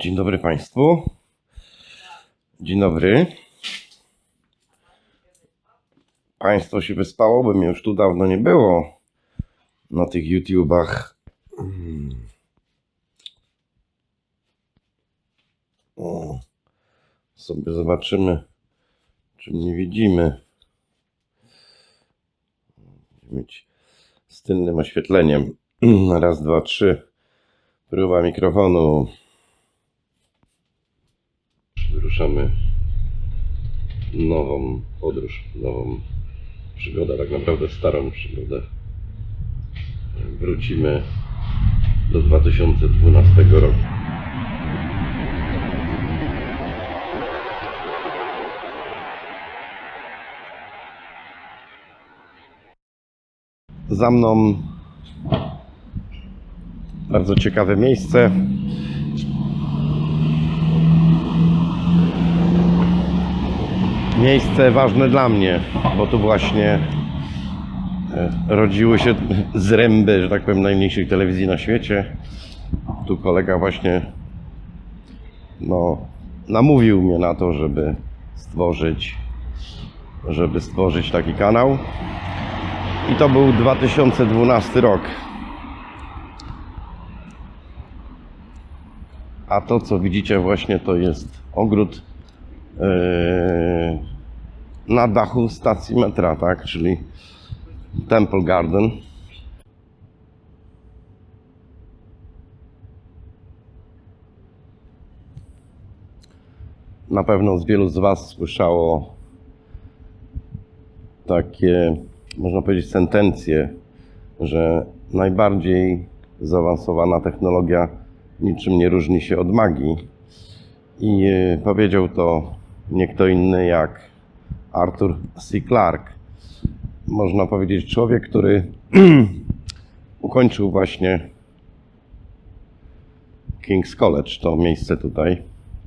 Dzień dobry Państwu. Dzień dobry. Państwo się wyspało, bo mnie już tu dawno nie było na tych YouTubach. O, sobie zobaczymy, czy mnie widzimy. Mieć z tylnym oświetleniem. Raz, dwa, trzy. Próba mikrofonu. Wyruszamy nową podróż, nową przygodę, tak naprawdę starą przygodę. Wrócimy do 2012 roku. Za mną bardzo ciekawe miejsce. Miejsce ważne dla mnie, bo tu właśnie e, rodziły się zręby, że tak powiem, najmniejszej telewizji na świecie. Tu kolega właśnie no, namówił mnie na to, żeby stworzyć, żeby stworzyć taki kanał. I to był 2012 rok. A to, co widzicie właśnie, to jest ogród yy, na dachu stacji metra, tak? Czyli Temple Garden. Na pewno z wielu z Was słyszało takie, można powiedzieć, sentencje, że najbardziej zaawansowana technologia niczym nie różni się od magii. I e, powiedział to nie kto inny jak Arthur C. Clarke. Można powiedzieć człowiek, który ukończył właśnie King's College, to miejsce tutaj.